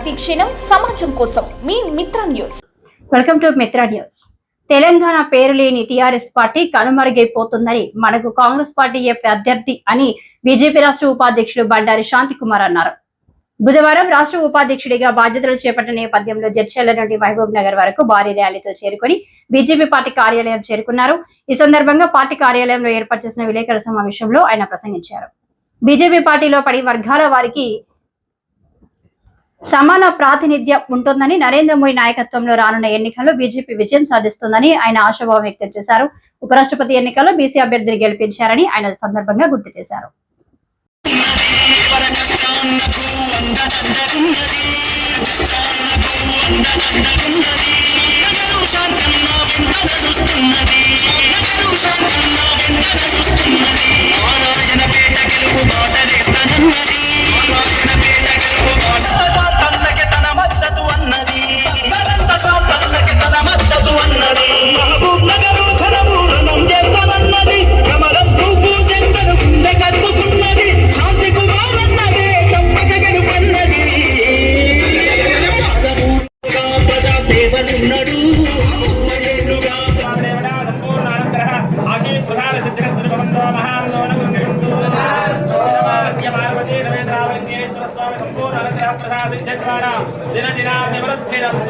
సమాజం కోసం. మీ Mitra news. Welcome to Mitra news. Telangana పేరు లేని టిఆర్ఎస్ పార్టీ కనుమరుగైపోతుందని మనకు కాంగ్రెస్ పార్టీ చెప్పే అభ్యర్థి అని బీజేపీ రాష్ట్ర ఉపాధ్యక్షుడు బండారి శాంతి కుమార్ అన్నారు. బుధవారం రాష్ట్ర ఉపాధ్యక్షుడిగా బాధ్యతలు చేపట్టిన నేపథ్యంలో జడ్చర్ల నుండి మహబూబ్ నగర్ వరకు భారీ ర్యాలీతో చేరుకొని బీజేపీ పార్టీ కార్యాలయం చేరుకున్నారు. ఈ సందర్భంగా పార్టీ కార్యాలయంలో ఏర్పాటు చేసిన విలేకరుల సమావేశంలో ఆయన ప్రసంగించారు. బీజేపీ పార్టీలో పడి వర్గాల వారికి సమాన ప్రాతినిధ్యం ఉంటుందని నరేంద్ర మోడీ నాయకత్వంలో రానున్న ఎన్నికల్లో బీజేపీ విజయం సాధిస్తుందని ఆయన ఆశాభావం వ్యక్తం చేశారు. ఉపరాష్ట్రపతి ఎన్నికల్లో బీసీ అభ్యర్థిని గెలిపించారని ఆయన సందర్భంగా గుర్తు చేశారు. స్వాతంత్రకి चत्वारः दिनदिनाभिवृद्धिरस्ति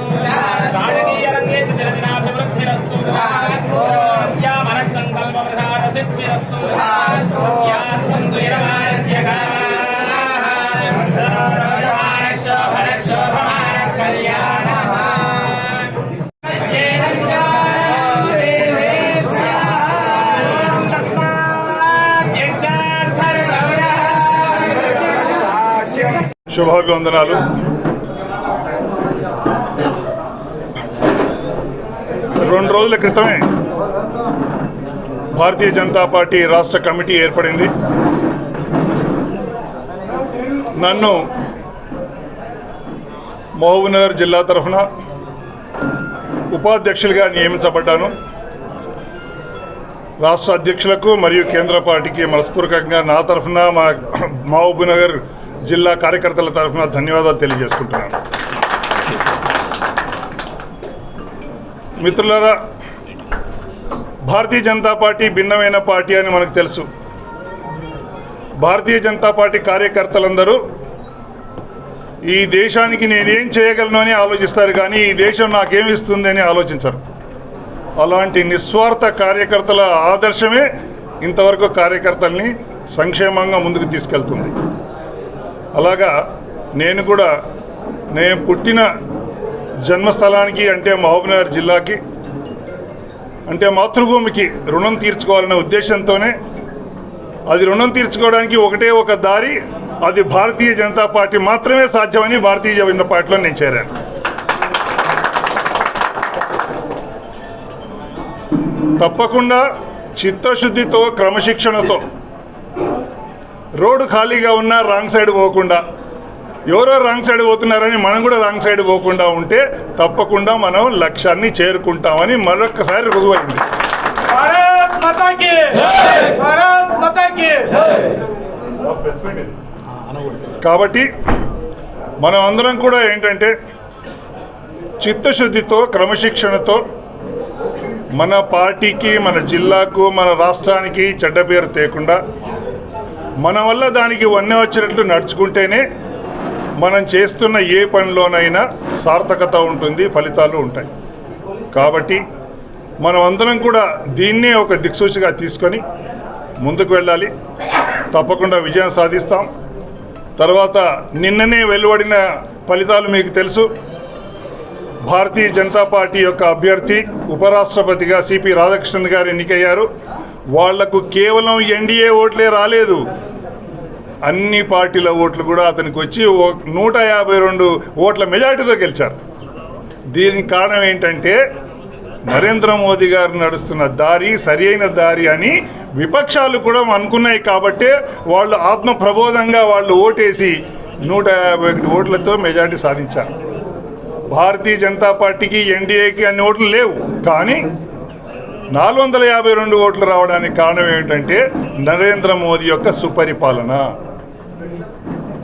శుభాభివందనాలు. రెండు రోజుల క్రితమే భారతీయ జనతా పార్టీ రాష్ట్ర కమిటీ ఏర్పడింది. నన్ను మహబూబ్నగర్ జిల్లా తరఫున ఉపాధ్యక్షులుగా నియమించబడ్డాను. రాష్ట్ర అధ్యక్షులకు మరియు కేంద్ర పార్టీకి మనస్పూర్వకంగా నా తరఫున మా మహబూబ్నగర్ జిల్లా కార్యకర్తల తరఫున ధన్యవాదాలు తెలియజేసుకుంటున్నాను. మిత్రులారా భారతీయ జనతా పార్టీ భిన్నమైన పార్టీ అని మనకు తెలుసు. భారతీయ జనతా పార్టీ కార్యకర్తలందరూ ఈ దేశానికి నేనేం చేయగలను అని ఆలోచిస్తారు కానీ ఈ దేశం నాకేమిస్తుంది అని ఆలోచించరు. అలాంటి నిస్వార్థ కార్యకర్తల ఆదర్శమే ఇంతవరకు కార్యకర్తల్ని సంక్షేమంగా ముందుకు తీసుకెళ్తుంది. అలాగా నేను కూడా నేను పుట్టిన జన్మస్థలానికి అంటే మహబూబ్నగర్ జిల్లాకి అంటే మాతృభూమికి రుణం తీర్చుకోవాలనే ఉద్దేశంతోనే అది రుణం తీర్చుకోవడానికి ఒకటే ఒక దారి అది భారతీయ జనతా పార్టీ మాత్రమే సాధ్యమని భారతీయ జనతా పార్టీలో నేను చేరాను. తప్పకుండా చిత్తశుద్ధితో క్రమశిక్షణతో రోడ్డు ఖాళీగా ఉన్నా రాంగ్ సైడ్ పోకుండా ఎవరో రాంగ్ సైడ్ పోతున్నారని మనం కూడా రాంగ్ సైడ్ పోకుండా ఉంటే తప్పకుండా మనం లక్ష్యాన్ని చేరుకుంటామని మరొక్కసారి రుజువైంది. కాబట్టి మనం అందరం కూడా ఏంటంటే చిత్తశుద్ధితో క్రమశిక్షణతో మన పార్టీకి మన జిల్లాకు మన రాష్ట్రానికి చెడ్డ పేరు తేకుండా మన వల్ల దానికి వన్నె వచ్చినట్లు నడుచుకుంటేనే మనం చేస్తున్న ఏ పనిలోనైనా సార్థకత ఉంటుంది ఫలితాలు ఉంటాయి. కాబట్టి మనం అందరం కూడా దీన్నే ఒక దిక్సూచిగా తీసుకొని ముందుకు వెళ్ళాలి. తప్పకుండా విజయం సాధిస్తాం. తర్వాత నిన్ననే వెలువడిన ఫలితాలు మీకు తెలుసు. భారతీయ జనతా పార్టీ యొక్క అభ్యర్థి ఉపరాష్ట్రపతిగా సిపి రాధాకృష్ణన్ గారు ఎన్నికయ్యారు. వాళ్ళకు కేవలం ఎన్డీఏ ఓట్లే రాలేదు. అన్ని పార్టీల ఓట్లు కూడా అతనికి వచ్చి ఓ- నూట యాభై రెండు ఓట్ల మెజార్టీతో గెలిచారు. దీనికి కారణం ఏంటంటే నరేంద్ర మోదీ గారు నడుస్తున్న దారి సరియైన దారి అని విపక్షాలు కూడా అనుకున్నాయి కాబట్టే వాళ్ళు ఆత్మ ప్రబోధంగా వాళ్ళు ఓటేసి నూట యాభై ఒకటి ఓట్లతో మెజార్టీ సాధించారు. భారతీయ జనతా పార్టీకి ఎన్డీఏకి అన్ని ఓట్లు లేవు. కానీ నాలుగు వందల యాభై రెండు ఓట్లు రావడానికి కారణం ఏమిటంటే నరేంద్ర మోదీ యొక్క సుపరిపాలన.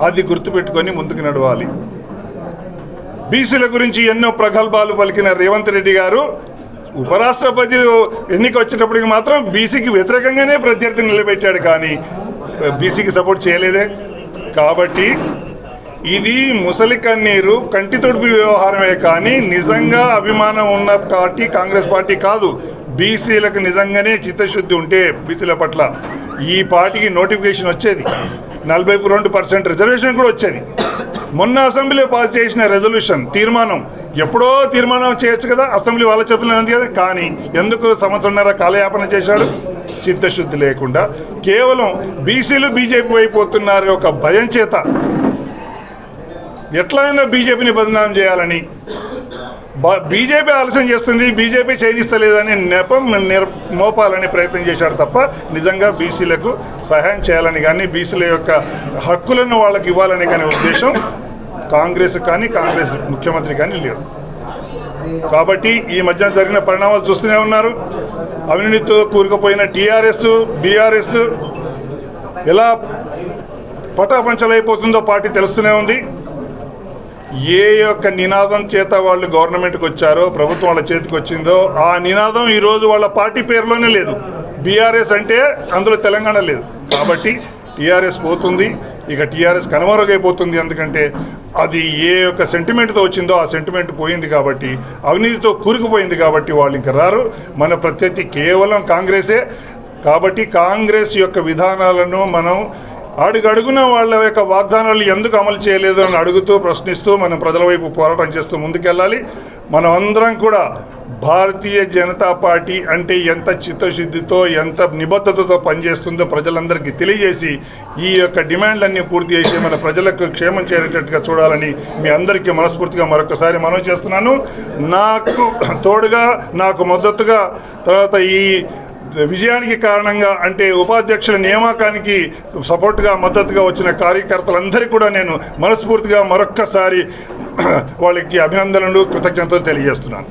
అది గుర్తుపెట్టుకొని ముందుకు నడవాలి. బీసీల గురించి ఎన్నో ప్రగల్భాలు పలికిన రేవంత్ రెడ్డి గారు ఉపరాష్ట్రపతి ఎన్నిక వచ్చేటప్పటికి మాత్రం బీసీకి వ్యతిరేకంగానే ప్రత్యర్థిని నిలబెట్టాడు కానీ బీసీకి సపోర్ట్ చేయలేదే. కాబట్టి ఇది ముసలి కన్నీరు కంటి తొడుపు వ్యవహారమే కానీ నిజంగా అభిమానం ఉన్న పార్టీ కాంగ్రెస్ పార్టీ కాదు. బీసీలకు నిజంగానే చిత్తశుద్ధి ఉంటే బీసీల పట్ల ఈ పార్టీకి నోటిఫికేషన్ వచ్చేది. నలభై రెండు పర్సెంట్ రిజర్వేషన్ కూడా వచ్చేది. మొన్న అసెంబ్లీ పాస్ చేసిన రెజల్యూషన్ తీర్మానం ఎప్పుడో తీర్మానం చేయొచ్చు కదా అసెంబ్లీ వాళ్ళ చేతుల్లో ఉంది కదా కానీ ఎందుకు సంవత్సరంన్నర కాలయాపన చేశాడు? చిత్తశుద్ధి లేకుండా. కేవలం బీసీలు బీజేపీ అయిపోతున్నారు ఒక భయం చేత. ఎట్లయినా బీజేపీని బదనాం చేయాలని బీజేపీ ఆలస్యం చేస్తుంది బీజేపీ చేయనిస్తలేదని నెపం నిర్ మోపాలని ప్రయత్నం చేశాడు తప్ప నిజంగా బీసీలకు సహాయం చేయాలని కానీ బీసీల యొక్క హక్కులను వాళ్ళకి ఇవ్వాలని కానీ ఉద్దేశం కాంగ్రెస్ కానీ కాంగ్రెస్ ముఖ్యమంత్రి కానీ లేదు. కాబట్టి ఈ మధ్య జరిగిన పరిణామాలు చూస్తూనే ఉన్నారు. అవినీతితో కూరుకుపోయిన టీఆర్ఎస్ బీఆర్ఎస్ ఎలా పటాపంచలైపోతుందో పార్టీ తెలుస్తూనే ఉంది. ఏ యొక్క నినాదం చేత వాళ్ళు గవర్నమెంట్కి వచ్చారో ప్రభుత్వం వాళ్ళ చేతికి వచ్చిందో ఆ నినాదం ఈరోజు వాళ్ళ పార్టీ పేరులోనే లేదు. బీఆర్ఎస్ అంటే అందులో తెలంగాణ లేదు. కాబట్టి టీఆర్ఎస్ పోతుంది. ఇక టీఆర్ఎస్ కనుమరుగైపోతుంది. ఎందుకంటే అది ఏ యొక్క సెంటిమెంట్తో వచ్చిందో ఆ సెంటిమెంట్ పోయింది కాబట్టి అవినీతితో కూరుకుపోయింది కాబట్టి వాళ్ళు ఇంక రారు. మన ప్రత్యర్థి కేవలం కాంగ్రెసే. కాబట్టి కాంగ్రెస్ యొక్క విధానాలను మనం అడుగడుగున వాళ్ళ యొక్క వాగ్దానాలు ఎందుకు అమలు చేయలేదు అని అడుగుతూ ప్రశ్నిస్తూ మనం ప్రజల వైపు పోరాటం చేస్తూ ముందుకెళ్ళాలి. మనం అందరం కూడా భారతీయ జనతా పార్టీ అంటే ఎంత చిత్తశుద్ధితో ఎంత నిబద్ధతతో పనిచేస్తుందో ప్రజలందరికీ తెలియజేసి ఈ యొక్క డిమాండ్లన్నీ పూర్తి చేసి మన ప్రజలకు క్షేమం చేరేటట్టుగా చూడాలని మీ అందరికీ మనస్ఫూర్తిగా మరొకసారి మనవి చేస్తున్నాను. నాకు తోడుగా నాకు మద్దతుగా తర్వాత ఈ విజయానికి కారణంగా అంటే ఉపాధ్యక్షుల నియామకానికి సపోర్ట్గా మద్దతుగా వచ్చిన కార్యకర్తలందరికీ కూడా నేను మనస్ఫూర్తిగా మరొక్కసారి వాళ్ళకి అభినందనలు కృతజ్ఞతలు తెలియజేస్తున్నాను